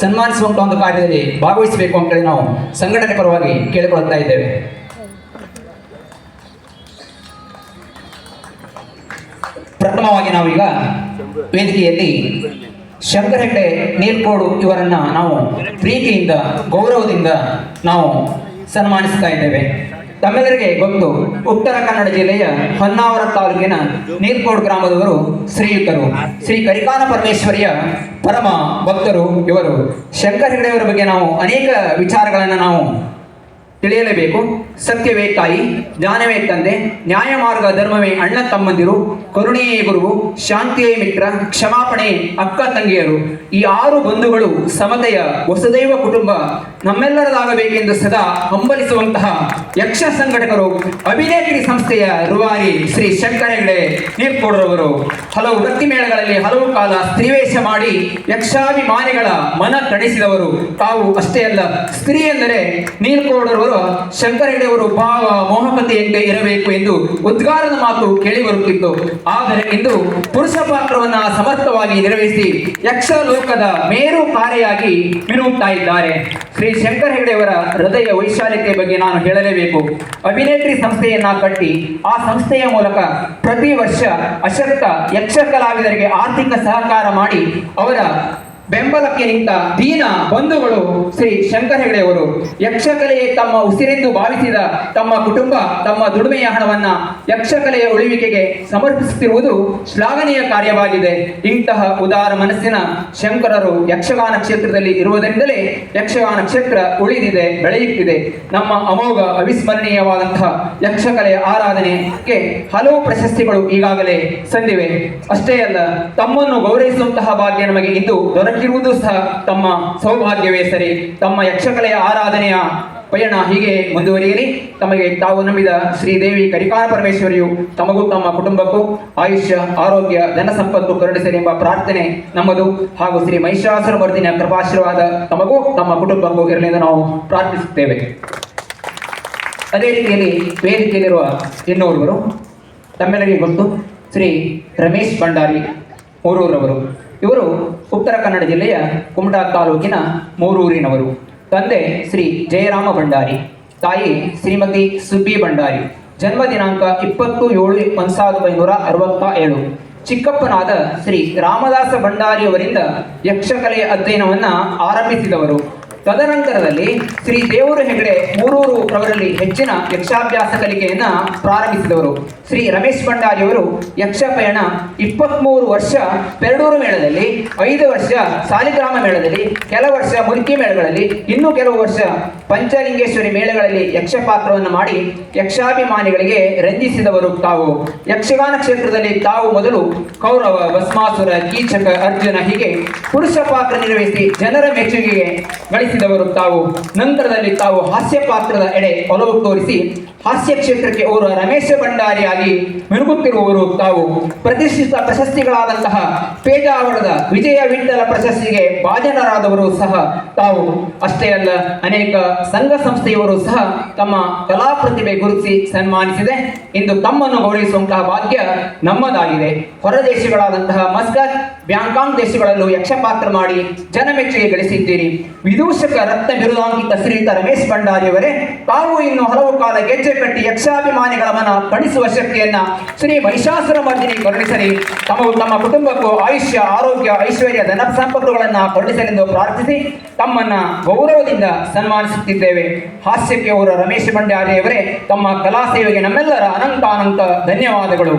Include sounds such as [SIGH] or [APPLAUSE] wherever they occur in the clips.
ಸನ್ಮಾನಿಸುವಂತ ಒಂದು ಕಾರ್ಯದಲ್ಲಿ ಭಾಗವಹಿಸಬೇಕು ಅಂತೇಳಿ ನಾವು ಸಂಘಟನೆ ಪರವಾಗಿ ಕೇಳಿಕೊಳ್ಳುತ್ತಾ ಇದ್ದೇವೆ. ಪ್ರಥಮವಾಗಿ ನಾವೀಗ ವೇದಿಕೆಯಲ್ಲಿ ಶಂಕರ ಹೆಗ್ಡೆ ನೀಲ್ಕೋಡು ಇವರನ್ನ ನಾವು ಪ್ರೀತಿಯಿಂದ, ಗೌರವದಿಂದ ನಾವು ಸನ್ಮಾನಿಸ್ತಾ ಇದ್ದೇವೆ. ತಮ್ಮೆಲ್ಲರಿಗೆ ಗೊತ್ತು, ಉತ್ತರ ಕನ್ನಡ ಜಿಲ್ಲೆಯ ಹೊನ್ನಾವರ ತಾಲೂಕಿನ ನೀಲ್ಕೋಡ್ ಗ್ರಾಮದವರು ಶ್ರೀಯುತರು. ಶ್ರೀ ಕರಿಕಾನ ಪರಮೇಶ್ವರಿಯ ಪರಮ ಭಕ್ತರು ಇವರು. ಶಂಕರ ಹೆಗಡೆಯವರ ಬಗ್ಗೆ ನಾವು ಅನೇಕ ವಿಚಾರಗಳನ್ನು ನಾವು ತಿಳಿಯಲೇಬೇಕು. ಸತ್ಯವೇ ತಾಯಿ, ಜ್ಞಾನವೇ ತಂದೆ ನ್ಯಾಯ ಮಾರ್ಗ ಧರ್ಮವೇ ಅಣ್ಣ ತಮ್ಮಂದಿರು, ಕರುಣೆಯೇ ಗುರುವು, ಶಾಂತಿಯೇ ಮಿತ್ರ ಕ್ಷಮಾಪಣೆ ಅಕ್ಕ ತಂಗಿಯರು. ಈ ಆರು ಬಂಧುಗಳು ಸಮತೆಯ ವಸುದೈವ ಕುಟುಂಬ. ನಮ್ಮೆಲ್ಲರದಾಗಬೇಕೆಂದು ಸದಾ ಹಂಬಲಿಸುವಂತಹ ಯಕ್ಷ ಸಂಘಟಕರು, ಅಭಿನೇತ್ರಿ ಸಂಸ್ಥೆಯ ರುವಾರಿ ಶ್ರೀ ಶಂಕರ ಹೆಗಡೆ ನೀರ್ಕೋಡ್ರವರು ಹಲವು ವೃತ್ತಿ ಮೇಳಗಳಲ್ಲಿ ಹಲವು ಕಾಲ ಸ್ತ್ರೀವೇಷ ಮಾಡಿ ಯಕ್ಷಾಭಿಮಾನಿಗಳ ಮನ ತಣಿಸಿದವರು ತಾವು ಅಷ್ಟೇ ಅಲ್ಲ, ಸ್ತ್ರೀ ಎಂದರೆ ನೀಲ್ಕೋಡರವರು ಶಂಕರ ಹೆಗಡೆ ಅವರು ಭಾವ ಮೋಹಕತೆಯಂತೆ ಇರಬೇಕು ಎಂದು ಉದ್ಗಾರದ ಮಾತು ಕೇಳಿ ಬರುತ್ತಿತ್ತು. ಆದರೆ ಇಂದು ಪುರುಷ ಪಾತ್ರವನ್ನ ಸಮರ್ಥವಾಗಿ ನಿರ್ವಹಿಸಿ ಯಕ್ಷ ಲೋಕದ ಮೇರು ಕಾರೆಯಾಗಿ ಮಿನುಗ್ತಾ ಇದ್ದಾರೆ. ಶ್ರೀ ಶಂಕರ ಹೆಗಡೆಯವರ ಹೃದಯ ವೈಶಾಲ್ಯತೆ ಬಗ್ಗೆ ನಾನು ಹೇಳಲೇಬೇಕು. ಅಭಿನೇತ್ರಿ ಸಂಸ್ಥೆಯನ್ನ ಕಟ್ಟಿ ಆ ಸಂಸ್ಥೆಯ ಮೂಲಕ ಪ್ರತಿ ವರ್ಷ ಅಶಕ್ತ ಯಕ್ಷ ಕಲಾವಿದರಿಗೆ ಆರ್ಥಿಕ ಸಹಕಾರ ಮಾಡಿ ಅವರ ಬೆಂಬಲಕ್ಕೆ ನಿಂತ ದೀನ ಬಂಧುಗಳು ಶ್ರೀ ಶಂಕರ ಹೆಗಡೆಯವರು ಯಕ್ಷಕಲೆಯೇ ತಮ್ಮ ಉಸಿರೆಂದು ಭಾವಿಸಿದ ತಮ್ಮ ಕುಟುಂಬ, ತಮ್ಮ ದುಡಿಮೆಯ ಹಣವನ್ನ ಯಕ್ಷಕಲೆಯ ಉಳಿವಿಕೆಗೆ ಸಮರ್ಪಿಸುತ್ತಿರುವುದು ಶ್ಲಾಘನೀಯ ಕಾರ್ಯವಾಗಿದೆ. ಇಂತಹ ಉದಾರ ಮನಸ್ಸಿನ ಶಂಕರರು ಯಕ್ಷಗಾನ ಕ್ಷೇತ್ರದಲ್ಲಿ ಇರುವುದರಿಂದಲೇ ಯಕ್ಷಗಾನ ಕ್ಷೇತ್ರ ಉಳಿದಿದೆ, ಬೆಳೆಯುತ್ತಿದೆ. ನಮ್ಮ ಅಮೋಘ ಅವಿಸ್ಮರಣೀಯವಾದಂತಹ ಯಕ್ಷಕಲೆಯ ಆರಾಧನೆಗೆ ಹಲವು ಪ್ರಶಸ್ತಿಗಳು ಈಗಾಗಲೇ ಸಂದಿವೆ. ಅಷ್ಟೇ ಅಲ್ಲ, ತಮ್ಮನ್ನು ಗೌರವಿಸುವಂತಹ ಭಾಗ್ಯ ನಮಗೆ ಇಂದು ದೊರಕಿರುವುದು ಸಹ ತಮ್ಮ ಸೌಭಾಗ್ಯವೇ ಸರಿ. ತಮ್ಮ ಯಕ್ಷಕಲೆಯ ಆರಾಧನೆಯ ಪಯಣ ಹೀಗೆ ಮುಂದುವರಿಯಲಿ. ತಮಗೆ ತಾವು ನಂಬಿದ ಶ್ರೀದೇವಿ ಕರಿಕಾನ ಪರಮೇಶ್ವರಿಯು ತಮಗೂ ತಮ್ಮ ಕುಟುಂಬಕ್ಕೂ ಆಯುಷ್ಯ, ಆರೋಗ್ಯ, ಧನ ಸಂಪತ್ತು ಕರುಣಿಸಲಿ ಎಂಬ ಪ್ರಾರ್ಥನೆ ನಮ್ಮದು. ಹಾಗೂ ಶ್ರೀ ಮಹಿಷಾಸುರ ಮರ್ದಿನ ಕೃಪಾಶೀರ್ವಾದ ತಮಗೂ ತಮ್ಮ ಕುಟುಂಬಕ್ಕೂ ಇರಲಿ ಎಂದು ನಾವು ಪ್ರಾರ್ಥಿಸುತ್ತೇವೆ. ಅದೇ ರೀತಿಯಲ್ಲಿ ವೇದಿಕೆಯಲ್ಲಿರುವ ಇನ್ನೋರ್ವರು, ತಮ್ಮೆಲ್ಲರಿಗೆ ಗೊತ್ತು, ಶ್ರೀ ರಮೇಶ್ ಭಂಡಾರಿ, ಮೂರೂರವರು. ಇವರು ಉತ್ತರ ಕನ್ನಡ ಜಿಲ್ಲೆಯ ಕುಮಟಾ ತಾಲೂಕಿನ ಮೂರೂರಿನವರು. ತಂದೆ ಶ್ರೀ ಜಯರಾಮ ಭಂಡಾರಿ, ತಾಯಿ ಶ್ರೀಮತಿ ಸುಬ್ಬಿ ಭಂಡಾರಿ. ಜನ್ಮ ದಿನಾಂಕ ಇಪ್ಪತ್ತು ಏಳು ಒಂದು ಸಾವಿರದ ಒಂಬೈನೂರ ಅರವತ್ತ ಏಳು ಚಿಕ್ಕಪ್ಪನಾದ ಶ್ರೀ ರಾಮದಾಸ ಭಂಡಾರಿಯವರಿಂದ ಯಕ್ಷಕಲೆಯ ಅಧ್ಯಯನವನ್ನ ಆರಂಭಿಸಿದವರು. ತದನಂತರದಲ್ಲಿ ಶ್ರೀ ದೇವರು ಹೆಗಡೆ ಮೂರೂರು ಅವರಲ್ಲಿ ಹೆಚ್ಚಿನ ಯಕ್ಷಾಭ್ಯಾಸ ಕಲಿಕೆಯನ್ನ ಪ್ರಾರಂಭಿಸಿದವರು. ಶ್ರೀ ರಮೇಶ್ ಭಂಡಾರಿಯವರು ಯಕ್ಷ ಪಯಣ ಇಪ್ಪತ್ಮೂರು ವರ್ಷ ಪೆರಡೂರು ಮೇಳದಲ್ಲಿ, ಐದು ವರ್ಷ ಸಾಲಿಗ್ರಾಮ ಮೇಳದಲ್ಲಿ, ಕೆಲ ವರ್ಷ ಮುಲ್ಕಿ ಮೇಳಗಳಲ್ಲಿ, ಇನ್ನೂ ಕೆಲವು ವರ್ಷ ಪಂಚಲಿಂಗೇಶ್ವರಿ ಮೇಳಗಳಲ್ಲಿ ಯಕ್ಷ ಪಾತ್ರವನ್ನು ಮಾಡಿ ಯಕ್ಷಾಭಿಮಾನಿಗಳಿಗೆ ರಂಜಿಸಿದವರು ತಾವು. ಯಕ್ಷಗಾನ ಕ್ಷೇತ್ರದಲ್ಲಿ ತಾವು ಮೊದಲು ಕೌರವ, ಭಸ್ಮಾಸುರ, ಕೀಚಕ, ಅರ್ಜುನ ಹೀಗೆ ಪುರುಷ ಪಾತ್ರ ನಿರ್ವಹಿಸಿ ಜನರ ಮೆಚ್ಚುಗೆಗೆ ಗಳಿಸಿದವರು ತಾವು, ನಂತರದಲ್ಲಿ ತಾವು ಹಾಸ್ಯ ಪಾತ್ರದ ಎಡೆ ಒಲವು ತೋರಿಸಿ, ಹಾಸ್ಯ ಕ್ಷೇತ್ರಕ್ಕೆ ಅವರು ರಮೇಶ ಭಂಡಾರಿಯಾಗಿ ಮಿನುಗುತ್ತಿರುವವರು ತಾವು, ಪ್ರತಿಷ್ಠಿತ ಪ್ರಶಸ್ತಿಗಳಾದಂತಹ ಪೇಜಾವರದ ವಿಜಯ ವಿಠಲ ಪ್ರಶಸ್ತಿಗೆ ಭಾಜನರಾದವರು ಸಹ ತಾವು. ಅಷ್ಟೇ ಅಲ್ಲ, ಅನೇಕ ಸಂಘ ಸಂಸ್ಥೆಯವರು ಸಹ ತಮ್ಮ ಕಲಾ ಪ್ರತಿಭೆ ಗುರುತಿಸಿ ಸನ್ಮಾನಿಸಿದೆ. ಇಂದು ತಮ್ಮನ್ನು ಗೌರವಿಸುವಂತಹ ಭಾಗ್ಯ ನಮ್ಮದಾಗಿದೆ. ಹೊರದೇಶಗಳಾದಂತಹ ಮಸ್ಕತ್ ಬ್ಯಾಂಕಾಂಗ್ ದೇಶಗಳಲ್ಲೂ ಯಕ್ಷಪಾತ್ರ ಮಾಡಿ ಜನಮೆಚ್ಚುಗೆ ಗಳಿಸಿದ್ದೀರಿ. ವಿದೂಷಕ ರತ್ನ ಬಿರುದಾಂಕಿತ ಶ್ರೀಯುತ ರಮೇಶ್ ಭಂಡಾರಿಯವರೇ ತಾವು ಇನ್ನು ಹಲವು ಕಾಲ ಗೆಜ್ಜೆ ಕಟ್ಟಿ ಯಕ್ಷಾಭಿಮಾನಿಗಳ ಮನ ಕಣಿಸುವ ಶಕ್ತಿಯನ್ನ ಶ್ರೀ ಮಹಿಷಾಸುರ ಮರ್ದಿನಿ ಕರುಣಿಸಲಿ ತಮಗೂ ತಮ್ಮ ಕುಟುಂಬಕ್ಕೂ ಆಯುಷ್ಯ, ಆರೋಗ್ಯ, ಐಶ್ವರ್ಯ, ಧನ ಸಂಪತ್ತುಗಳನ್ನ ಕರುಣಿಸಲೆಂದು ಪ್ರಾರ್ಥಿಸಿ ತಮ್ಮನ್ನ ಗೌರವದಿಂದ ಸನ್ಮಾನಿಸುತ್ತಿದ್ದೇವೆ. ಹಾಸ್ಯಕ್ಕೆ ಅವರು ರಮೇಶ್ ಭಂಡಾರಿಯವರೇ ತಮ್ಮ ಕಲಾ ಸೇವೆಗೆ ನಮ್ಮೆಲ್ಲರ ಅನಂತ ಅನಂತ ಧನ್ಯವಾದಗಳು.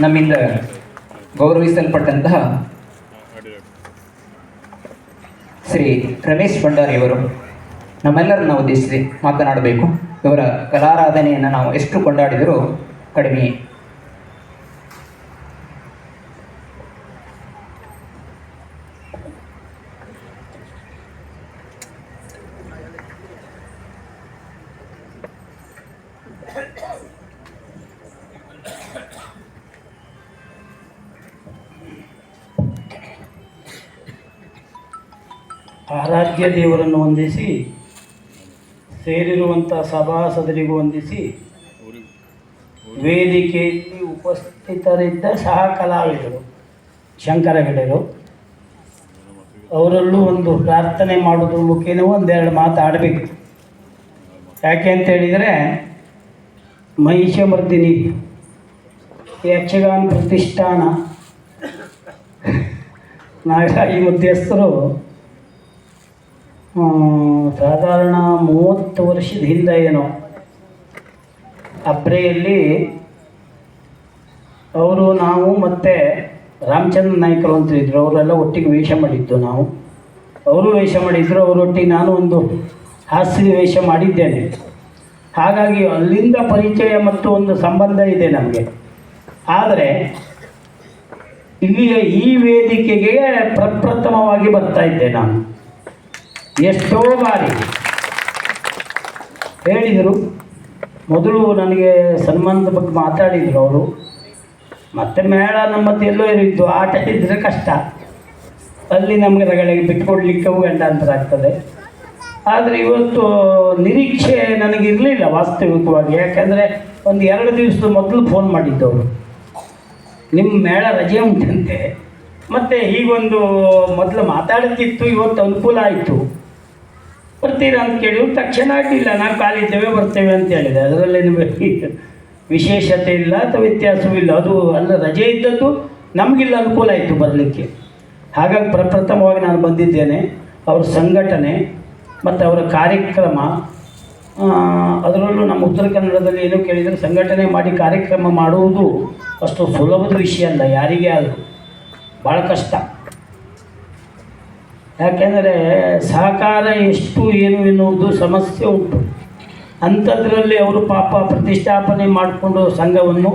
ನಮ್ಮಿಂದ ಗೌರವಿಸಲ್ಪಟ್ಟಂತಹ ಶ್ರೀ ರಮೇಶ್ ಭಂಡಾರಿಯವರು ನಮ್ಮೆಲ್ಲರನ್ನ ಉದ್ದೇಶಿಸಿ ಮಾತನಾಡಬೇಕು. ಇವರ ಕಲಾರಾಧನೆಯನ್ನು ನಾವು ಎಷ್ಟು ಕೊಂಡಾಡಿದರೂ ಕಡಿಮೆ ದೇವರನ್ನು ವಂದಿಸಿ ಸೇರಿರುವಂಥ ಸಭಾಸದರಿಗೂ ವಂದಿಸಿ ವೇದಿಕೆಯಲ್ಲಿ ಉಪಸ್ಥಿತರಿದ್ದ ಸಹ ಕಲಾವಿದರು ಶಂಕರ ಹೆಗಡೆರು ಅವರಲ್ಲೂ ಒಂದು ಪ್ರಾರ್ಥನೆ ಮಾಡೋದ್ರ ಮುಖೇನ ಒಂದೆರಡು ಮಾತಾಡಬೇಕು ಯಾಕೆ ಅಂತ ಹೇಳಿದರೆ ಮಹಿಷಮರ್ದಿನಿ ಯಕ್ಷಗಾನ ಪ್ರತಿಷ್ಠಾನ ನಾಗರಾಜಿ ಆ, ಸಾಧಾರಣ ಮೂವತ್ತು ವರ್ಷದ ಹಿಂದೆ ಏನೋ ಅಬ್ರೆಯಲ್ಲಿ ಅವರು, ನಾವು ಮತ್ತು ರಾಮಚಂದ್ರ ನಾಯ್ಕರು ಅಂತ ಇದ್ರು, ಅವರೆಲ್ಲ ಒಟ್ಟಿಗೆ ವೇಷ ಮಾಡಿದ್ದು ನಾವು. ಅವರು ವೇಷ ಮಾಡಿದ್ರು, ಅವರೊಟ್ಟಿಗೆ ನಾನು ಒಂದು ಹಾಸ್ಯ ವೇಷ ಮಾಡಿದ್ದೇನೆ. ಹಾಗಾಗಿ ಅಲ್ಲಿಂದ ಪರಿಚಯ ಮತ್ತು ಒಂದು ಸಂಬಂಧ ಇದೆ ನಮಗೆ. ಆದರೆ, ಇಲ್ಲಿಯ ಈ ವೇದಿಕೆಗೆ ಪ್ರಪ್ರಥಮವಾಗಿ ಬರ್ತಾ ಇದ್ದೆ ನಾನು. ಎಷ್ಟೋ ಬಾರಿ ಹೇಳಿದರು. ಮೊದಲು ನನಗೆ ಸನ್ಮಾನದ ಬಗ್ಗೆ ಮಾತಾಡಿದರು ಅವರು. ಮತ್ತೆ ಮೇಳ ನಮ್ಮ ಎಲ್ಲೋ ಇರಿದ್ದು ಆಟ ಇದ್ದರೆ ಕಷ್ಟ. ಅಲ್ಲಿ ನಮಗೆ ರಗಳಿಗೆ ಬಿಟ್ಕೊಡ್ಲಿಕ್ಕೆ ಗಂಡಾಂತರ ಆಗ್ತದೆ. ಆದರೆ ಇವತ್ತು ನಿರೀಕ್ಷೆ ನನಗಿರಲಿಲ್ಲ ವಾಸ್ತವಿಕವಾಗಿ. ಯಾಕೆಂದರೆ ಒಂದು ಎರಡು ದಿವಸದ ಮೊದಲು ಫೋನ್ ಮಾಡಿದ್ದವರು. ನಿಮ್ಮ ಮೇಳ ರಜೆ ಉಂಟಂತೆ. ಮತ್ತು ಹೀಗೊಂದು ಮೊದಲು ಮಾತಾಡ್ತಿತ್ತು ಇವತ್ತು ಅನುಕೂಲ ಆಯಿತು. ಬರ್ತೀರಾ ಅಂತ ಕೇಳಿ ತಕ್ಷಣ ಆಗಲಿಲ್ಲ ನಾವು ಕಾಲಿದ್ದೇವೆ ಬರ್ತೇವೆ ಅಂತ ಹೇಳಿದೆ. ಅದರಲ್ಲಿ ನಿಮಗೆ ವಿಶೇಷತೆ ಇಲ್ಲ ಅಥವಾ ವ್ಯತ್ಯಾಸವೂ ಇಲ್ಲ. ಅದು ಅಲ್ಲ, ರಜೆ ಇದ್ದದ್ದು ನಮಗಿಲ್ಲ, ಅನುಕೂಲ ಆಯಿತು ಬರಲಿಕ್ಕೆ. ಹಾಗಾಗಿ ಪ್ರಪ್ರಥಮವಾಗಿ ನಾನು ಬಂದಿದ್ದೇನೆ. ಅವ್ರ ಸಂಘಟನೆ ಮತ್ತು ಅವರ ಕಾರ್ಯಕ್ರಮ ಅದರಲ್ಲೂ ನಮ್ಮ ಉತ್ತರ ಕನ್ನಡದಲ್ಲಿ ಏನು ಕೇಳಿದರೆ, ಸಂಘಟನೆ ಮಾಡಿ ಕಾರ್ಯಕ್ರಮ ಮಾಡುವುದು ಅಷ್ಟು ಸುಲಭದ ವಿಷಯ ಅಲ್ಲ, ಯಾರಿಗೇ ಆದರೂ. ಭಾಳ ಕಷ್ಟ. ಯಾಕೆಂದರೆ ಸಹಕಾರ ಎಷ್ಟು ಏನು ಎನ್ನುವುದು ಸಮಸ್ಯೆ ಉಂಟು. ಅಂಥದ್ರಲ್ಲಿ ಅವರು ಪಾಪ ಪ್ರತಿಷ್ಠಾಪನೆ ಮಾಡಿಕೊಂಡು ಸಂಘವನ್ನು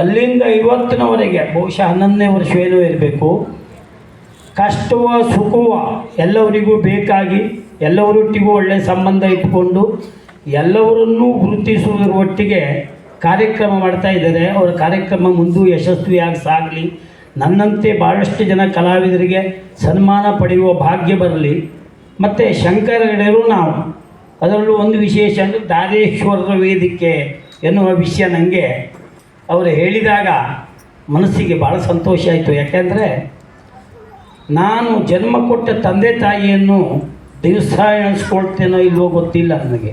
ಅಲ್ಲಿಂದ ಇವತ್ತಿನವರೆಗೆ ಬಹುಶಃ ಹನ್ನೊಂದನೇ ವರ್ಷವೇನೂ ಇರಬೇಕು, ಕಷ್ಟವ ಸುಖವ ಎಲ್ಲವರಿಗೂ ಬೇಕಾಗಿ ಎಲ್ಲವರೊಟ್ಟಿಗೂ ಒಳ್ಳೆಯ ಸಂಬಂಧ ಇಟ್ಟುಕೊಂಡು ಎಲ್ಲವರನ್ನೂ ಗುರುತಿಸುವುದರ ಒಟ್ಟಿಗೆ ಕಾರ್ಯಕ್ರಮ ಮಾಡ್ತಾ ಇದ್ದಾರೆ. ಅವರ ಕಾರ್ಯಕ್ರಮ ಮುಂದೂ ಯಶಸ್ವಿಯಾಗಿ ಸಾಗಲಿ. ನನ್ನಂತೆ ಭಾಳಷ್ಟು ಜನ ಕಲಾವಿದರಿಗೆ ಸನ್ಮಾನ ಪಡೆಯುವ ಭಾಗ್ಯ ಬರಲಿ. ಮತ್ತು ಶಂಕರ ಹೆಗಡೆಯರು ನಾವು, ಅದರಲ್ಲೂ ಒಂದು ವಿಶೇಷ ಅಂದರೆ ದಾರೇಶ್ವರರ ವೇದಿಕೆ ಎನ್ನುವ ವಿಷಯ ನನಗೆ ಅವರು ಹೇಳಿದಾಗ ಮನಸ್ಸಿಗೆ ಭಾಳ ಸಂತೋಷ ಆಯಿತು. ಯಾಕೆಂದರೆ ನಾನು ಜನ್ಮ ಕೊಟ್ಟ ತಂದೆ ತಾಯಿಯನ್ನು ದಿವಸ ಎಣಿಸ್ಕೊಳ್ತೇನೋ ಇಲ್ವೋ ಗೊತ್ತಿಲ್ಲ ನನಗೆ.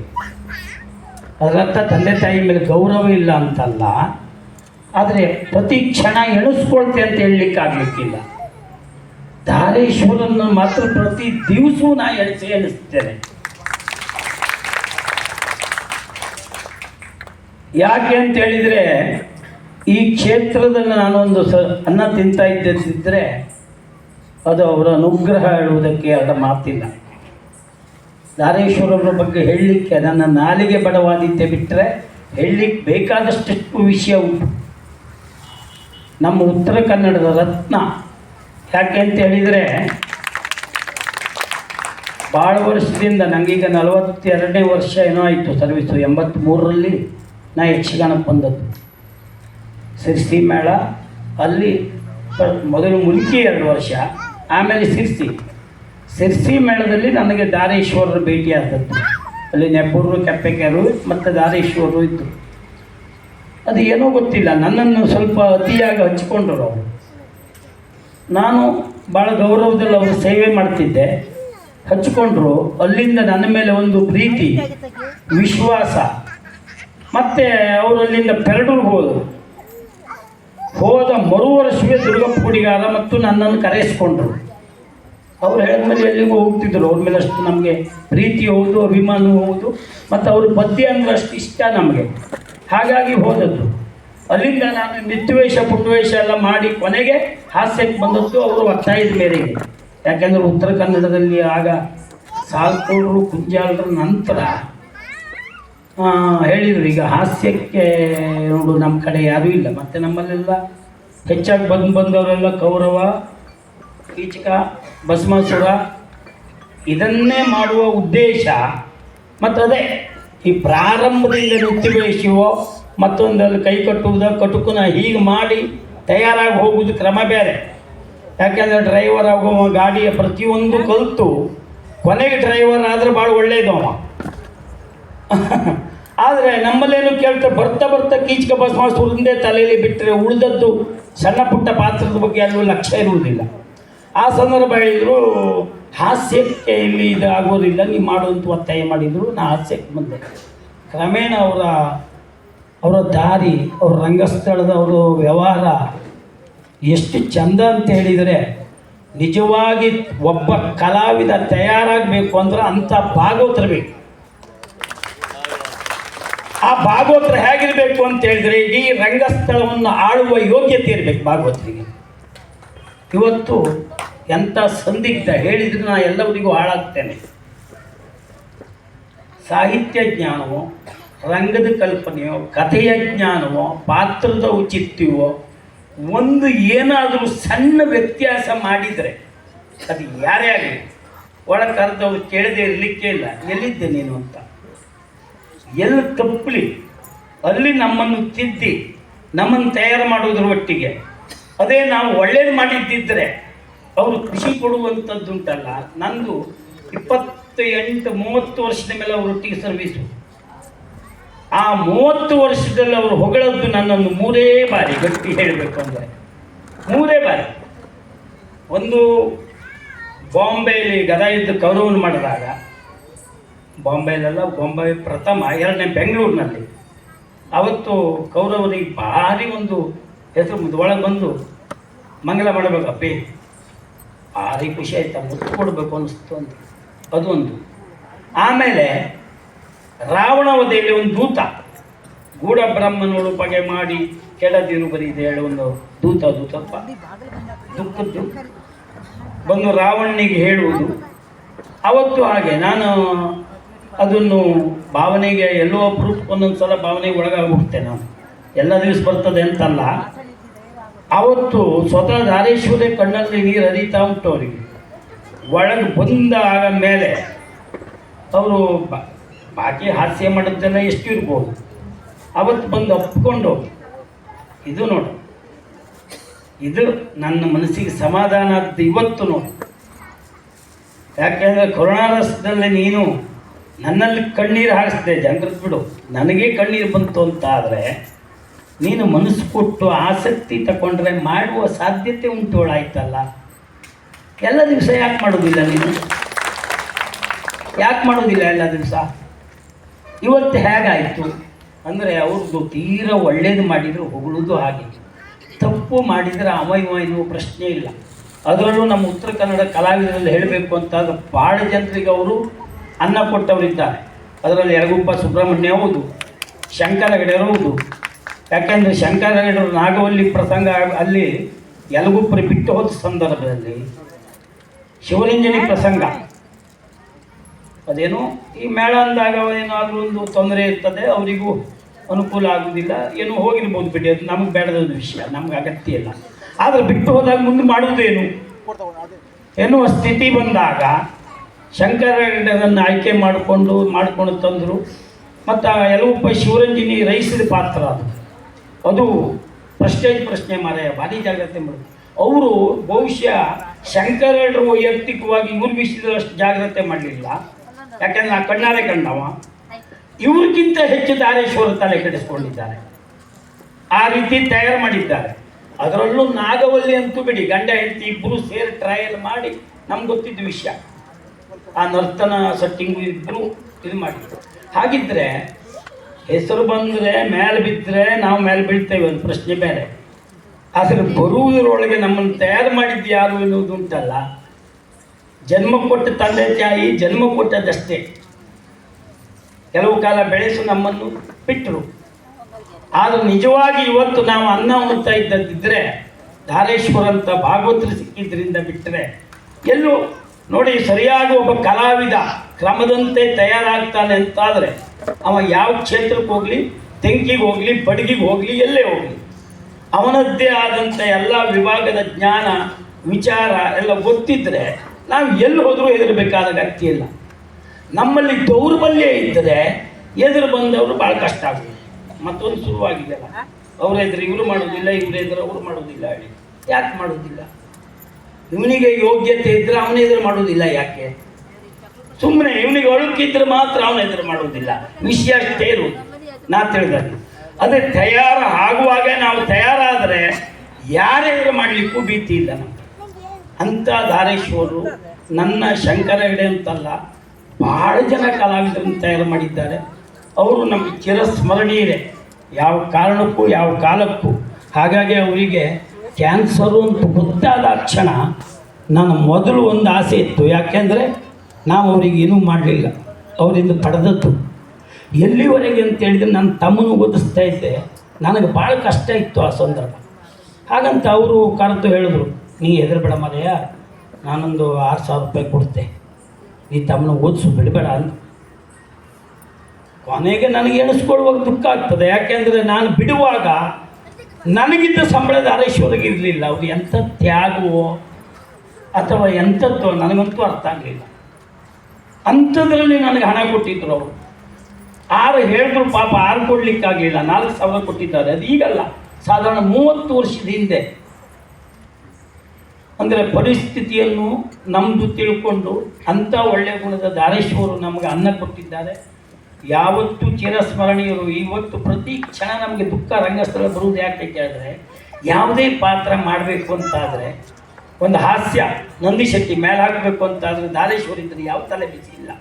ಅದರರ್ಥ ತಂದೆ ತಾಯಿ ಮೇಲೆ ಗೌರವ ಇಲ್ಲ ಅಂತಲ್ಲ. ಆದರೆ ಪ್ರತಿ ಕ್ಷಣ ಎಣಿಸ್ಕೊಳ್ತೆ ಅಂತ ಹೇಳಲಿಕ್ಕೆ ಆಗಲಿಕ್ಕಿಲ್ಲ. ಧಾರೇಶ್ವರನ್ನು ಮಾತ್ರ ಪ್ರತಿ ದಿವಸವೂ ನಾ ಎಣಿಸಿ ಎಣಿಸ್ತೇನೆ. ಯಾಕೆ ಅಂತ ಹೇಳಿದರೆ, ಈ ಕ್ಷೇತ್ರದಲ್ಲಿ ನಾನೊಂದು ಸ ಅನ್ನ ತಿಂತಾ ಇದ್ದಿದ್ದರೆ ಅದು ಅವರ ಅನುಗ್ರಹ ಹೇಳುವುದಕ್ಕೆ ಅದರ ಮಾತಿಲ್ಲ. ದಾರೇಶ್ವರರ ಬಗ್ಗೆ ಹೇಳಲಿಕ್ಕೆ ನನ್ನ ನಾಲಿಗೆ ಬಡವಾದಿದ್ದೆ ಬಿಟ್ಟರೆ ಹೇಳಲಿಕ್ಕೆ ಬೇಕಾದಷ್ಟು ವಿಷಯ ನಮ್ಮ ಉತ್ತರ ಕನ್ನಡದ ರತ್ನ. ಯಾಕೆ ಅಂತ ಹೇಳಿದರೆ ಭಾಳ ವರ್ಷದಿಂದ ನನಗೀಗ ನಲವತ್ತೆರಡನೇ ವರ್ಷ ಏನೋ ಆಯಿತು ಸರ್ವಿಸು. ಎಂಬತ್ತ್ಮೂರರಲ್ಲಿ ನಾ ಯಕ್ಷಗಾನಕ್ಕೆ ಬಂದದ್ದು. ಸಿರ್ಸಿ ಮೇಳ, ಅಲ್ಲಿ ಮೊದಲು ಮುಲ್ಕಿ ಎರಡು ವರ್ಷ, ಆಮೇಲೆ ಸಿರ್ಸಿ. ಸಿರ್ಸಿ ಮೇಳದಲ್ಲಿ ನನಗೆ ದಾರೇಶ್ವರರು ಭೇಟಿ ಆದದ್ದು ಅಲ್ಲಿ ನೆಬ್ಬೂರು ಕೆಪ್ಪೆಕೆರು ಮತ್ತು ದಾರೇಶ್ವರರು ಇತ್ತು ಅದು ಏನೋ ಗೊತ್ತಿಲ್ಲ. ನನ್ನನ್ನು ಸ್ವಲ್ಪ ಅತಿಯಾಗಿ ಹಚ್ಕೊಂಡ್ರು ಅವರು. ನಾನು ಭಾಳ ಗೌರವದಲ್ಲಿ ಅವರು ಸೇವೆ ಮಾಡ್ತಿದ್ದೆ. ಹಚ್ಕೊಂಡ್ರು ಅಲ್ಲಿಂದ ನನ್ನ ಮೇಲೆ ಒಂದು ಪ್ರೀತಿ, ವಿಶ್ವಾಸ, ಮತ್ತು ಅವರು ಅಲ್ಲಿಂದ ಪೆರಡೂರ್ಗೆ ಹೋದರು. ಹೋದ ಮರು ವರ್ಷವೇ ದುರ್ಗಪ್ಪ ಗುಡಿಗಾರ ಮತ್ತು ನನ್ನನ್ನು ಕರೆಸಿಕೊಂಡ್ರು ಅವ್ರು ಹೇಳಿದ್ಮೇಲೆ ಎಲ್ಲಿಗೂ ಹೋಗ್ತಿದ್ರು. ಅವ್ರ ಮೇಲೆ ಅಷ್ಟು ನಮಗೆ ಪ್ರೀತಿ ಹೌದು, ಅಭಿಮಾನ ಹೌದು, ಮತ್ತು ಅವ್ರ ಪದ್ಯ ಅಂದ್ರೆ ಅಷ್ಟು ಇಷ್ಟ ನಮಗೆ. ಹಾಗಾಗಿ ಹೋದದ್ದು. ಅಲ್ಲಿಂದ ನಾನು ನಿತ್ಯವೇಷ, ಪುಟ್ಟವೇಷ ಎಲ್ಲ ಮಾಡಿ ಕೊನೆಗೆ ಹಾಸ್ಯಕ್ಕೆ ಬಂದದ್ದು ಅವರು ಒತ್ತಾಯದ ಮೇರೆಗೆ. ಯಾಕೆಂದರೆ ಉತ್ತರ ಕನ್ನಡದಲ್ಲಿ ಆಗ ಸಾಲ್ಕೋಡ್ರು ಕುಂಜಾಲರ ನಂತರ ಹೇಳಿದರು, ಈಗ ಹಾಸ್ಯಕ್ಕೆ ನೋಡು ನಮ್ಮ ಕಡೆ ಯಾರೂ ಇಲ್ಲ. ಮತ್ತು ನಮ್ಮಲ್ಲೆಲ್ಲ ಹೆಚ್ಚಾಗಿ ಬಂದು ಬಂದವರೆಲ್ಲ ಕೌರವ, ಕೀಚಕ, ಭಸ್ಮಾಸುರ ಇದನ್ನೇ ಮಾಡುವ ಉದ್ದೇಶ. ಮತ್ತು ಅದೇ ಈ ಪ್ರಾರಂಭದಿಂದ ನೃತ್ಯವೇಶವೋ ಮತ್ತೊಂದಲ್ಲಿ ಕೈ ಕಟ್ಟುವುದ, ಕಟುಕುನ ಹೀಗೆ ಮಾಡಿ ತಯಾರಾಗಿ ಹೋಗುವುದು ಕ್ರಮ ಬೇರೆ. ಯಾಕೆಂದರೆ ಡ್ರೈವರ್ ಆಗುವ ಗಾಡಿಯ ಪ್ರತಿಯೊಂದು ಕಲಿತು ಕೊನೆಗೆ ಡ್ರೈವರ್ ಆದರೆ ಭಾಳ ಒಳ್ಳೆಯದು ಅವ. [LAUGHS] ಆದರೆ ನಮ್ಮಲ್ಲೇನು ಕೇಳ್ತಾರೆ, ಬರ್ತಾ ಬರ್ತಾ ಕೀಚಕ ಬಸ್ ಒಂದೇ ತಲೆಯಲ್ಲಿ ಬಿಟ್ಟರೆ ಉಳಿದದ್ದು ಸಣ್ಣ ಪುಟ್ಟ ಪಾತ್ರದ ಬಗ್ಗೆ ಅಲ್ಲೂ ಲಕ್ಷ್ಯ ಇರುವುದಿಲ್ಲ. ಆ ಸಂದರ್ಭ ಹೇಳಿದರು ಹಾಸ್ಯಕ್ಕೆ ಇಲ್ಲಿ ಇದಾಗೋದಿಲ್ಲ, ನೀವು ಮಾಡುವಂಥ ಒತ್ತಾಯ ಮಾಡಿದರು ನಾ ಹಾಸ್ಯಕ್ಕೆ ಬಂದೆ. ಕ್ರಮೇಣ ಅವರ ಅವರ ದಾರಿ, ಅವರ ರಂಗಸ್ಥಳದ ಅವರ ವ್ಯವಹಾರ ಎಷ್ಟು ಚಂದ ಅಂತ ಹೇಳಿದರೆ, ನಿಜವಾಗಿ ಒಬ್ಬ ಕಲಾವಿದ ತಯಾರಾಗಬೇಕು ಅಂದ್ರೆ ಅಂಥ ಭಾಗವತರು ಬೇಕು. ಆ ಭಾಗವತರು ಹೇಗಿರಬೇಕು ಅಂತ ಹೇಳಿದರೆ, ಇಡೀ ರಂಗಸ್ಥಳವನ್ನು ಆಳುವ ಯೋಗ್ಯತೆ ಇರಬೇಕು ಭಾಗವತರಿಗೆ. ಇವತ್ತು ಎಂಥ ಸಂದಿಗ್ಧ ಹೇಳಿದರೆ ನಾ ಎಲ್ಲವರಿಗೂ ಹಾಳಾಗ್ತೇನೆ. ಸಾಹಿತ್ಯ ಜ್ಞಾನವೋ, ರಂಗದ ಕಲ್ಪನೆಯೋ, ಕಥೆಯ ಜ್ಞಾನವೋ, ಪಾತ್ರದ ಔಚಿತ್ಯವೋ, ಒಂದು ಏನಾದರೂ ಸಣ್ಣ ವ್ಯತ್ಯಾಸ ಮಾಡಿದರೆ ಅದು ಯಾರೇ ಆಗಲಿ ಒಳ ಕರೆದವ್ರು ಕೇಳದೇ ಇರಲಿಕ್ಕೆ ಇಲ್ಲ. ಎಲ್ಲಿದ್ದೆ ನೀನು ಅಂತ. ಎಲ್ಲಿ ತಪ್ಪಲಿ? ಅಲ್ಲಿ ನಮ್ಮನ್ನು ತಿದ್ದಿ, ನಮ್ಮನ್ನು ತಯಾರು ಮಾಡೋದ್ರ ಒಟ್ಟಿಗೆ. ಅದೇ ನಾವು ಒಳ್ಳೇದು ಮಾಡಿದ್ದಿದ್ದರೆ ಅವರು ಖುಷಿ ಕೊಡುವಂಥದ್ದುಂಟಲ್ಲ ನಂದು ಇಪ್ಪತ್ತು ಎಂಟು ಮೂವತ್ತು ವರ್ಷದ ಮೇಲೆ ಅವರು ಅವರೊಟ್ಟಿಗೆ ಸರ್ವೀಸು. ಆ ಮೂವತ್ತು ವರ್ಷದಲ್ಲಿ ಅವರು ಹೊಗಳದ್ದು ನನ್ನನ್ನು ಮೂರೇ ಬಾರಿ, ಗಟ್ಟಿ ಹೇಳಬೇಕು ಅಂದರೆ. ಮೂರೇ ಬಾರಿ. ಒಂದು ಬಾಂಬೆಯಲ್ಲಿ ಗದಾಯುದ್ಧ ಕೌರವನ ಮಾಡಿದಾಗ ಬಾಂಬೆಯಲ್ಲೆಲ್ಲ ಬಾಂಬೆ ಪ್ರಥಮ, ಎರಡನೇ ಬೆಂಗಳೂರಿನಲ್ಲಿ. ಅವತ್ತು ಕೌರವರಿಗೆ ಭಾರಿ ಒಂದು ಹೆಸರು ಒಳಗೆ ಬಂದು ಮಂಗಲ ಮಾಡಬೇಕು ಅಪ್ಪಿ. ಭಾರಿ ಖುಷಿ ಆಯ್ತಾ ಮುತ್ತು ಕೊಡಬೇಕು ಅನಿಸ್ತು ಅಂತ. ಅದೊಂದು. ಆಮೇಲೆ ರಾವಣವಧೆಯಲ್ಲಿ ಒಂದು ದೂತ, ಗೂಢ ಬ್ರಹ್ಮನೋಳು ಪಗೆ ಮಾಡಿ ಕೆಳದಿರು ಬರೀದೆ ಹೇಳಿ ಒಂದು ದೂತ, ದೂತಪ್ಪ. ದುಃಖದ್ದು. ಬಂದು ರಾವಣನಿಗೆ ಹೇಳುವುದು. ಅವತ್ತು ಹಾಗೆ ನಾನು ಅದನ್ನು ಭಾವನೆಗೆ ಎಲ್ಲೋ ಪ್ರೂಫ್ ಒಂದೊಂದು ಸಲ ಭಾವನೆಗೆ ಒಳಗಾಗ್ಬಿಡ್ತೇನೆ ನಾನು. ಎಲ್ಲ ದಿವಸ ಬರ್ತದೆ ಅಂತಲ್ಲ. ಅವತ್ತು ಸ್ವತಃ ಧಾರೇಶ್ವರಿ ಕಣ್ಣಲ್ಲಿ ನೀರು ಹರಿತಾ ಉಂಟು ಅವರಿಗೆ. ಒಳಗೆ ಬಂದ ಆದ ಮೇಲೆ ಅವರು ಬಾಕಿ ಹಾಸ್ಯ ಮಾಡೋದನ್ನ ಎಷ್ಟು ಇರ್ಬೋದು. ಅವತ್ತು ಬಂದು ಒಪ್ಕೊಂಡು ಇದು ನೋಡು. ಇದು ನನ್ನ ಮನಸ್ಸಿಗೆ ಸಮಾಧಾನ ಆದ್ದು ಇವತ್ತು ನೋಡು. ಯಾಕೆಂದರೆ ಕರುಣಾರಸದಲ್ಲಿ ನೀನು ನನ್ನಲ್ಲಿ ಕಣ್ಣೀರು ಹಾರಿಸಿದೆ. ಜನರದ್ದು ಬಿಡು. ನನಗೆ ಕಣ್ಣೀರು ಬಂತು ಅಂತ ಆದರೆ ನೀನು ಮನಸ್ಸು ಕೊಟ್ಟು ಆಸಕ್ತಿ ತಗೊಂಡ್ರೆ ಮಾಡುವ ಸಾಧ್ಯತೆ ಉಂಟು ಆಯ್ತಲ್ಲ ಎಲ್ಲ ದಿವಸ ಯಾಕೆ ಮಾಡೋದಿಲ್ಲ ನೀನು? ಯಾಕೆ ಮಾಡೋದಿಲ್ಲ ಎಲ್ಲ ದಿವಸ? ಇವತ್ತು ಹೇಗಾಯಿತು? ಅಂದರೆ ಅವ್ರದ್ದು ತೀರ ಒಳ್ಳೇದು ಮಾಡಿದ್ರು ಹೊಗಳುದು ಹಾಗೆ. ತಪ್ಪು ಮಾಡಿದರೆ ಅವಯವ ಎನ್ನುವ ಪ್ರಶ್ನೆ ಇಲ್ಲ. ಅದರಲ್ಲೂ ನಮ್ಮ ಉತ್ತರ ಕನ್ನಡ ಕಲಾವಿದರಲ್ಲಿ ಹೇಳಬೇಕು ಅಂತಾದ್ರೆ ಭಾಳ ಜನರಿಗೆ ಅವರು ಅನ್ನ ಕೊಟ್ಟವರಿದ್ದಾರೆ. ಅದರಲ್ಲಿ ಯರಗುಪ್ಪ ಸುಬ್ರಹ್ಮಣ್ಯ ಹೌದು ಶಂಕರ ಹೌದು ಯಾಕೆಂದರೆ ಶಂಕರ ಹೆಗಡೆಯವರು ನಾಗವಲ್ಲಿ ಪ್ರಸಂಗ ಅಲ್ಲಿ ಯಲಗುಪ್ಪರಿ ಬಿಟ್ಟು ಹೋದ ಸಂದರ್ಭದಲ್ಲಿ ಶಿವರಂಜನಿ ಪ್ರಸಂಗ. ಅದೇನು ಈ ಮೇಳ ಅಂದಾಗ ಏನಾದರೂ ಒಂದು ತೊಂದರೆ ಇರ್ತದೆ, ಅವರಿಗೂ ಅನುಕೂಲ ಆಗುವುದಿಲ್ಲ ಏನು ಹೋಗಿರ್ಬೋದು ಬಿಡಿ, ಅದು ನಮಗೆ ಬೇಡದ ವಿಷಯ, ನಮ್ಗೆ ಅಗತ್ಯ ಇಲ್ಲ. ಆದರೆ ಬಿಟ್ಟು ಹೋದಾಗ ಮುಂದೆ ಮಾಡುವುದೇನು? ಎನ್ನುವ ಸ್ಥಿತಿ ಬಂದಾಗ ಶಂಕರನ್ನು ಆಯ್ಕೆ ಮಾಡಿಕೊಂಡು ಮಾಡಿಕೊಂಡು ತಂದರು. ಮತ್ತು ಯಲುಪ್ಪ ಶಿವರಂಜಿನಿ ರೈಸಿದ ಪಾತ್ರ ಅದು ಅದು ಪ್ರಶ್ನೆ ಪ್ರಶ್ನೆ ಮಾರಾಯ, ಭಾರಿ ಜಾಗ್ರತೆ ಮಾಡಿ ಅವರು ಬಹುಶಃ ಶಂಕರರು ವೈಯಕ್ತಿಕವಾಗಿ ಇವ್ರು ಬಿಸಿದಷ್ಟು ಜಾಗ್ರತೆ ಮಾಡಲಿಲ್ಲ. ಯಾಕಂದ್ರೆ ನಾ ಕಣ್ಣಾರೆ ಕಂಡವ ಇವ್ರಿಗಿಂತ ಹೆಚ್ಚು ದಾರೇಶ್ವರ ತಲೆ ಕೆಡಿಸ್ಕೊಂಡಿದ್ದಾರೆ. ಆ ರೀತಿ ತಯಾರು ಮಾಡಿದ್ದಾರೆ. ಅದರಲ್ಲೂ ನಾಗವಲ್ಲಿ ಅಂತೂ ಬಿಡಿ, ಗಂಡ, ಹೆಂಡತಿ ಇಬ್ಬರು ಸೇರಿ ಟ್ರಯಲ್ ಮಾಡಿ ನಮ್ಗೆ ಗೊತ್ತಿದ್ದ ವಿಷಯ. ಆ ನರ್ತನ ಸೆಟ್ಟಿಂಗು ಇಬ್ಬರು ಇದು ಮಾಡಿದ್ರು. ಹಾಗಿದ್ರೆ ಹೆಸರು ಬಂದರೆ ಮೇಲೆ ಬಿದ್ದರೆ ನಾವು ಮೇಲೆ ಬೀಳ್ತೇವೆ ಒಂದು ಪ್ರಶ್ನೆ ಬೇರೆ. ಆದರೆ ಬರುವುದರೊಳಗೆ ನಮ್ಮನ್ನು ತಯಾರು ಮಾಡಿದ್ದು ಯಾರು ಎನ್ನುವುದು ಉಂಟಲ್ಲ. ಜನ್ಮ ಕೊಟ್ಟ ತಂದೆ ತಾಯಿ, ಜನ್ಮ ಕೊಟ್ಟದಷ್ಟೇ ಕೆಲವು ಕಾಲ ಬೆಳೆಸು ನಮ್ಮನ್ನು ಬಿಟ್ಟರು ಆದರೆ ನಿಜವಾಗಿ ಇವತ್ತು ನಾವು ಅನ್ನ ಉಣ್ತಾ ಇದ್ದದ್ದಿದ್ರೆ ಧಾರೇಶ್ವರ ಅಂತ ಭಾಗವತರು ಸಿಕ್ಕಿದ್ರಿಂದ ಬಿಟ್ಟರೆ ಎಲ್ಲೂ ನೋಡಿ ಸರಿಯಾಗಿ ಒಬ್ಬ ಕಲಾವಿದ ಕ್ರಮದಂತೆ ತಯಾರಾಗ್ತಾನೆ ಅಂತಾದರೆ ಅವ ಯಾವ ಕ್ಷೇತ್ರಕ್ಕೆ ಹೋಗಲಿ, ತೆಂಕಿಗೆ ಹೋಗಲಿ, ಬಡಗಿಗೆ ಹೋಗಲಿ, ಎಲ್ಲೇ ಹೋಗಲಿ, ಅವನದ್ದೇ ಆದಂಥ ಎಲ್ಲ ವಿಭಾಗದ ಜ್ಞಾನ, ವಿಚಾರ ಎಲ್ಲ ಗೊತ್ತಿದ್ದರೆ ನಾವು ಎಲ್ಲಿ ಹೋದರೂ ಹೆದರಬೇಕಾದ ಅಗತ್ಯ ಇಲ್ಲ. ನಮ್ಮಲ್ಲಿ ದೌರ್ಬಲ್ಯ ಇದ್ದರೆ ಎದುರು ಬಂದವರು ಭಾಳ ಕಷ್ಟ ಆಗುತ್ತೆ ಮತ್ತೊಂದು ಶುರುವಾಗಿದೆಯಲ್ಲ ಅವ್ರ ಎದುರು ಇವರು ಮಾಡೋದಿಲ್ಲ, ಇವ್ರ ಎದುರು ಅವರು ಮಾಡೋದಿಲ್ಲ ಹೇಳಿ. ಯಾಕೆ ಮಾಡೋದಿಲ್ಲ? ಇವನಿಗೆ ಯೋಗ್ಯತೆ ಇದ್ದರೆ ಅವನ ಎದುರು ಮಾಡೋದಿಲ್ಲ ಯಾಕೆ? ಸುಮ್ಮನೆ ಇವನಿಗೆ ಒಳುಕಿದ್ರೆ ಮಾತ್ರ ಅವನ ಎದುರು ಮಾಡುವುದಿಲ್ಲ. ವಿಷಯ ಅಷ್ಟೇ ಇರು ನಾ ತಿಳಿದ ಅದೇ ತಯಾರು ಆಗುವಾಗ ನಾವು ತಯಾರಾದರೆ ಯಾರೆದುರು ಮಾಡಲಿಕ್ಕೂ ಭೀತಿ ಇಲ್ಲ ಅಂತ ಧಾರೇಶ್ವರು ನನ್ನ ಶಂಕರ ಹೆಗಡೆ ಅಂತಲ್ಲ, ಬಹಳ ಜನ ಕಲಾವಿದರನ್ನು ತಯಾರು ಮಾಡಿದ್ದಾರೆ. ಅವರು ನಮಗೆ ಚಿರಸ್ಮರಣೀಯರೇ. ಯಾವ ಕಾರಣಕ್ಕೂ, ಯಾವ ಕಾಲಕ್ಕೂ. ಹಾಗಾಗಿ ಅವರಿಗೆ ಕ್ಯಾನ್ಸರು ಅಂತ ಗೊತ್ತಾದ ಕ್ಷಣ ನನ್ನ ಮೊದಲು ಒಂದು ಆಸೆ ಇತ್ತು. ಯಾಕೆಂದರೆ ನಾವು ಅವರಿಗೆ ಏನೂ ಮಾಡಲಿಲ್ಲ. ಅವರಿಂದ ಪಡೆದದ್ದು ಎಲ್ಲಿವರೆಗೆ ಅಂತ ಹೇಳಿದರೆ ನನ್ನ ತಮ್ಮನು ಓದಿಸ್ತಾ ಇದ್ದೆ. ನನಗೆ ಭಾಳ ಕಷ್ಟ ಇತ್ತು ಆ ಸಂದರ್ಭ. ಹಾಗಂತ ಅವರು ಕರೆದು ಹೇಳಿದ್ರು, ನೀ ಹೆದರ್ಬೇಡ ಮರೆಯ, ನಾನೊಂದು ಆರು ಸಾವಿರ ರೂಪಾಯಿ ಕೊಡ್ತೆ. ನೀ ತಮ್ಮನ ಓದಿಸು, ಬಿಡಬೇಡ ಅಂತ ಕೊನೆಗೆ ನನಗೆ ಎಣಿಸ್ಕೊಳ್ಳುವಾಗ ದುಃಖ ಆಗ್ತದೆ. ಯಾಕೆಂದರೆ ನಾನು ಬಿಡುವಾಗ ನನಗಿದ್ದ ಸಂಬಳದ ಆರೇಶ್ವರಿಗೆ ಇರಲಿಲ್ಲ ಅವ್ರು ಎಂಥ ತ್ಯಾಗವೋ ಅಥವಾ ಎಂಥದ್ದೋ ನನಗಂತೂ ಅರ್ಥ ಆಗಲಿಲ್ಲ. ಅಂಥದ್ರಲ್ಲಿ ನನಗೆ ಹಣ ಕೊಟ್ಟಿದ್ರು ಅವರು. ಆರು ಹೇಳಿದ್ರು ಪಾಪ ಆರು ಕೊಡ್ಲಿಕ್ಕಾಗಲಿಲ್ಲ, ನಾಲ್ಕು ಸಾವಿರ ಕೊಟ್ಟಿದ್ದಾರೆ. ಅದು ಈಗಲ್ಲ, ಸಾಧಾರಣ ಮೂವತ್ತು ವರ್ಷದ ಹಿಂದೆ. ಅಂದರೆ ಪರಿಸ್ಥಿತಿಯನ್ನು ನಮ್ಮದು ತಿಳ್ಕೊಂಡು ಅಂಥ ಒಳ್ಳೆಯ ಗುಣದ ದಾರೇಶ್ವರು ನಮಗೆ ಅನ್ನ ಕೊಟ್ಟಿದ್ದಾರೆ. ಯಾವತ್ತು ಚಿರಸ್ಮರಣೀಯರು, ಇವತ್ತು ಪ್ರತಿ ಕ್ಷಣ ನಮಗೆ ದುಃಖ ರಂಗಸ್ಥಳ ಬರುವುದು ಯಾಕೆ ಕೇಳಿದ್ರೆ, ಯಾವುದೇ ಪಾತ್ರ ಮಾಡಬೇಕು ಅಂತಾದರೆ ಒಂದು ಹಾಸ್ಯ. ನಂದಿಶೆಟ್ಟಿ ಮೇಲೆ ಹಾಕಬೇಕು ಅಂತಾದರೆ ದಾರೇಶ್ವರ ಇದ್ದರೆ ಯಾವ ತಲೆ ಬಿಸಿ ಇಲ್ಲ.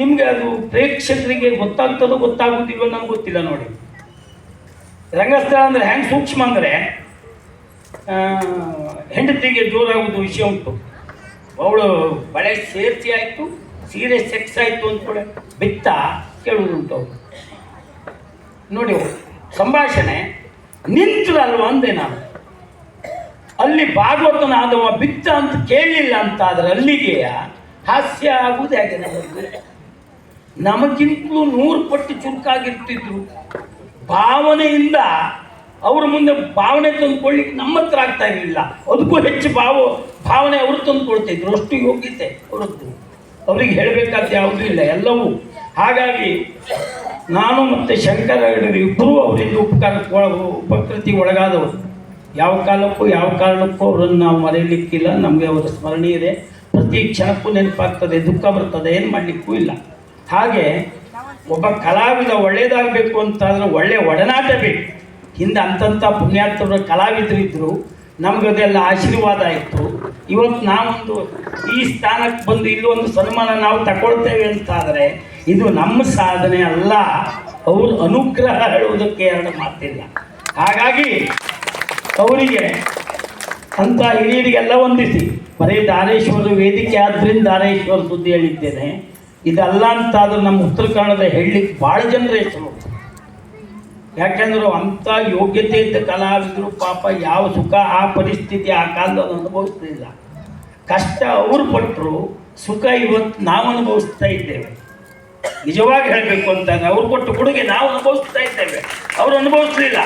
ನಿಮಗೆ ಅದು ಪ್ರೇಕ್ಷಕರಿಗೆ ಗೊತ್ತಾಗ್ತದೋ ಗೊತ್ತಾಗೋದಿಲ್ವೋ ನನಗೆ ಗೊತ್ತಿಲ್ಲ ನೋಡಿ. ರಂಗಸ್ಥಳ ಅಂದರೆ ಹೆಂಗೆ ಸೂಕ್ಷ್ಮ ಅಂದರೆ ಹೆಂಡತಿಗೆ ಜೋರಾಗುವುದು ವಿಷಯ ಉಂಟು. ಅವಳು ಬಳೆ ಸೇರ್ಸಿ ಆಯಿತು, ಸೀರೆ ಸೆಕ್ಸ್ ಆಯಿತು ಕೂಡ ಬಿತ್ತ ಕೇಳುವುದುಂಟು ಅವಳು. ನೋಡಿ, ಸಂಭಾಷಣೆ ನಿಂತದಲ್ವ ಅಂದೆ ನಾನು. ಅಲ್ಲಿ ಭಾಗವತನಾದವ ಬಿತ್ತ ಅಂತ ಕೇಳಲಿಲ್ಲ ಅಂತ ಅಲ್ಲಿಗೆ ಹಾಸ್ಯ ಆಗುವುದು ಹೇಗೆ ನಮಗೆ? ನಮಗಿಂತಲೂ ನೂರು ಪಟ್ಟು ಚುರುಕಾಗಿರ್ತಿದ್ರು. ಭಾವನೆಯಿಂದ ಅವ್ರ ಮುಂದೆ ಭಾವನೆ ತಂದುಕೊಳ್ಳಿಕ್ಕೆ ನಮ್ಮ ಹತ್ರ ಆಗ್ತಾ ಇರಲಿಲ್ಲ. ಅದಕ್ಕೂ ಹೆಚ್ಚು ಭಾವ, ಭಾವನೆ ಅವರು ತಂದುಕೊಳ್ತಿದ್ರು ಅಷ್ಟು ಯೋಗ್ಯತೆ ಅವರದ್ದು. ಅವರಿಗೆ ಹೇಳಬೇಕಾದ ಯಾವುದೂ ಇಲ್ಲ, ಎಲ್ಲವೂ. ಹಾಗಾಗಿ ನಾನು ಮತ್ತು ಶಂಕರ ಇಬ್ಬರೂ ಅವರಿಂದ ಉಪಕಾರ ಒಳ ಉಪಕೃತಿ ಒಳಗಾದವರು. ಯಾವ ಕಾಲಕ್ಕೂ, ಯಾವ ಕಾರಣಕ್ಕೂ ಅವರನ್ನು ನಾವು ಮರೆಯಲಿಕ್ಕಿಲ್ಲ. ನಮಗೆ ಅವರ ಸ್ಮರಣೀಯದೆ ಪ್ರತಿ ಕ್ಷಣಕ್ಕೂ ನೆನಪಾಗ್ತದೆ, ದುಃಖ ಬರ್ತದೆ, ಏನು ಮಾಡಲಿಕ್ಕೂ ಇಲ್ಲ. ಹಾಗೆ ಒಬ್ಬ ಕಲಾವಿದ ಒಳ್ಳೇದಾಗಬೇಕು ಅಂತಾದರೆ ಒಳ್ಳೆಯ ಒಡನಾಟ ಬೇಕು. ಹಿಂದೆ ಅಂತಂಥ ಪುಣ್ಯಾರ್ಥರ ಕಲಾವಿದರಿದ್ದರು ನಮಗದೆಲ್ಲ ಆಶೀರ್ವಾದ ಇತ್ತು ಇವತ್ತು ನಾವೊಂದು ಈ ಸ್ಥಾನಕ್ಕೆ ಬಂದು ಇಲ್ಲೊಂದು ಸನ್ಮಾನ ನಾವು ತಗೊಳ್ತೇವೆ ಅಂತಾದರೆ, ಇದು ನಮ್ಮ ಸಾಧನೆ ಅಲ್ಲ. ಅವರು ಅನುಗ್ರಹ ಹೇಳುವುದಕ್ಕೆ ಎರಡು ಮಾತಿಲ್ಲ. ಹಾಗಾಗಿ ಅವರಿಗೆ ಅಂತ ಹಿರಿಯರಿಗೆಲ್ಲ ವಂದಿಸಿ. ಬರೀ ಧಾರೇಶ್ವರ ವೇದಿಕೆ ಆದ್ದರಿಂದ ಧಾರೇಶ್ವರ ಸುದ್ದಿ ಹೇಳಿದ್ದೇನೆ. ಇದಲ್ಲ ಅಂತಾದರೂ ನಮ್ಮ ಉತ್ತರ ಕನ್ನಡದ ಹೇಳಲಿಕ್ಕೆ ಭಾಳ ಜನರ ಹೆಸರು ಯಾಕೆಂದ್ರೆ ಅಂಥ ಯೋಗ್ಯತೆ ಇದ್ದ ಕಲಾವಿದರು ಪಾಪ ಯಾವ ಸುಖ, ಆ ಪರಿಸ್ಥಿತಿ, ಆ ಕಾಲದಲ್ಲಿ ಅನುಭವಿಸ್ತಿಲ್ಲ ಕಷ್ಟ ಅವರು ಪಟ್ಟರು ಸುಖ ಇವತ್ತು ನಾವು ಅನುಭವಿಸ್ತಾ ಇದ್ದೇವೆ. ನಿಜವಾಗಿ ಹೇಳಬೇಕು ಅಂತಾನೆ ಅವ್ರು ಕೊಟ್ಟು ಕೊಡುಗೆ ನಾವು ಅನುಭವಿಸ್ತಾ ಇದ್ದೇವೆ. ಅವರು ಅನುಭವಿಸ್ಲಿಲ್ಲ.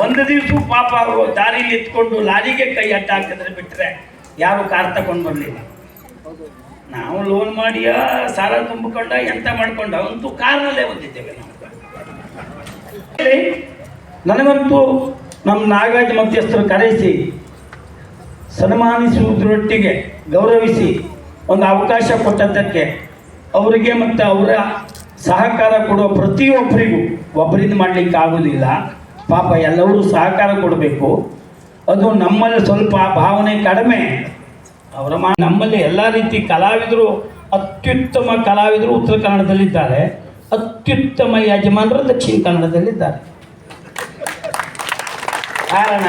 ಒಂದು ದಿವಸ ಪಾಪ ಅವರು ದಾರಿಲಿ ನಿಂತ್ಕೊಂಡು ಲಾರಿಗೆ ಕೈ ಅಡ್ಡ ಹಾಕಿದ್ರೆ ಬಿಟ್ಟರೆ ಯಾರು ಕಾರ್ ತಗೊಂಡು ಬರಲಿಲ್ಲ. ನಾವು ಲೋನ್ ಮಾಡಿಯ, ಸಾಲ ತುಂಬಿಕೊಂಡ, ಎಂತ ಮಾಡ್ಕೊಂಡ, ಅಂತೂ ಕಾರ್ನಲ್ಲೇ ಬಂದಿದ್ದೇವೆ ನಾವು. ನನಗಂತೂ ನಮ್ಮ ನಾಗರಾಜ ಮಧ್ಯಸ್ಥರು ಕರೆಸಿ, ಸನ್ಮಾನಿಸುವುದರೊಟ್ಟಿಗೆ ಗೌರವಿಸಿ ಒಂದು ಅವಕಾಶ ಕೊಟ್ಟದ್ದಕ್ಕೆ ಅವರಿಗೆ ಮತ್ತು ಅವರ ಸಹಕಾರ ಕೊಡುವ ಪ್ರತಿಯೊಬ್ಬರಿಗೂ ಒಬ್ಬರಿಂದ ಮಾಡಲಿಕ್ಕೆ ಆಗೋದಿಲ್ಲ ಪಾಪ ಎಲ್ಲರೂ ಸಹಕಾರ ಕೊಡಬೇಕು. ಅದು ನಮ್ಮಲ್ಲಿ ಸ್ವಲ್ಪ ಭಾವನೆ ಕಡಿಮೆ. ಅವರ ಮಾ ನಮ್ಮಲ್ಲಿ ಎಲ್ಲ ರೀತಿ ಕಲಾವಿದರು, ಅತ್ಯುತ್ತಮ ಕಲಾವಿದರು ಉತ್ತರ ಕನ್ನಡದಲ್ಲಿದ್ದಾರೆ. ಅತ್ಯುತ್ತಮ ಯಜಮಾನರು ದಕ್ಷಿಣ ಕನ್ನಡದಲ್ಲಿದ್ದಾರೆ. ಕಾರಣ,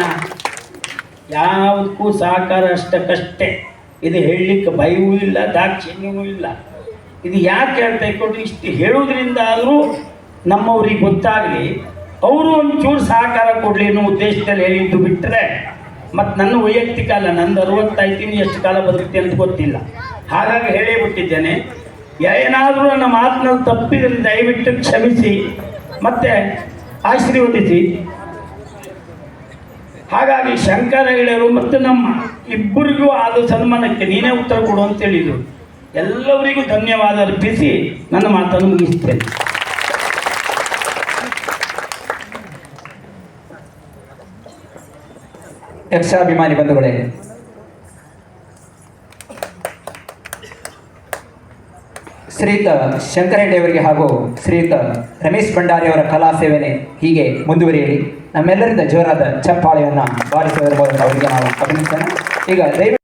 ಯಾವುದಕ್ಕೂ ಸಹಕಾರ ಅಷ್ಟಕ್ಕಷ್ಟೇ. ಇದು ಹೇಳಲಿಕ್ಕೆ ಭಯವೂ ಇಲ್ಲ, ದಾಕ್ಷಿಣ್ಯವೂ ಇಲ್ಲ. ಇದು ಯಾಕೆ ಹೇಳ್ತಾ ಇಟ್ಕೊಂಡು ಇಷ್ಟು ಹೇಳುವುದರಿಂದ ಆದರೂ ನಮ್ಮವ್ರಿಗೆ ಗೊತ್ತಾಗಲಿ. ಅವರು ಒಂಚೂರು ಸಹಕಾರ ಕೊಡಲಿ ಅನ್ನೋ ಉದ್ದೇಶದಲ್ಲಿ ಹೇಳಿದ್ದು ಬಿಟ್ಟರೆ ಮತ್ತು ನನ್ನ ವೈಯಕ್ತಿಕ ಅಲ್ಲ, ನಂದು ಅರವತ್ತೈದು ಎಷ್ಟು ಕಾಲ ಬದುಕುತ್ತೆ ಅಂತ ಗೊತ್ತಿಲ್ಲ. ಹಾಗಾಗಿ ಹೇಳೇ ಬಿಟ್ಟಿದ್ದೇನೆ, ಏನಾದರೂ ನನ್ನ ಮಾತಿನಲ್ಲಿ ತಪ್ಪಿದ್ರೆ ದಯವಿಟ್ಟು ಕ್ಷಮಿಸಿ, ಮತ್ತೆ ಆಶೀರ್ವದಿಸಿ. ಹಾಗಾಗಿ ಶಂಕರ ಹೆಗಡೆಯವರು ಮತ್ತು ನಮ್ಮ ಇಬ್ಬರಿಗೂ ಆದ ಸನ್ಮಾನಕ್ಕೆ ನೀನೇ ಉತ್ತರ ಕೊಡು ಅಂತ ಹೇಳಿದರು. ಎಲ್ಲರಿಗೂ ಧನ್ಯವಾದ ಅರ್ಪಿಸಿ ನನ್ನ ಮಾತನ್ನು ಮುಗಿಸ್ತೇನೆ. ಯಕ್ಷಾಭಿಮಾನಿ ಬಂಧುಗಳೇ ಶ್ರೀಯುತ ಶಂಕರ ಹೆಗ್ಡೆ ಅವರಿಗೆ ಹಾಗೂ ಶ್ರೀಯುತ ರಮೇಶ್ ಭಂಡಾರಿ ಅವರ ಕಲಾ ಸೇವನೆ ಹೀಗೆ ಮುಂದುವರಿಯಲಿ. ನಮ್ಮೆಲ್ಲರಿಂದ ಜೋರಾದ ಚಪ್ಪಾಳೆಯನ್ನು ಬಾರಿಸುವುದರ ಮೂಲಕ ಅವರಿಗೆ ನಾವು ಅಭಿನಂದಿಸೋಣ. ಈಗ ದಯವಿಟ್ಟು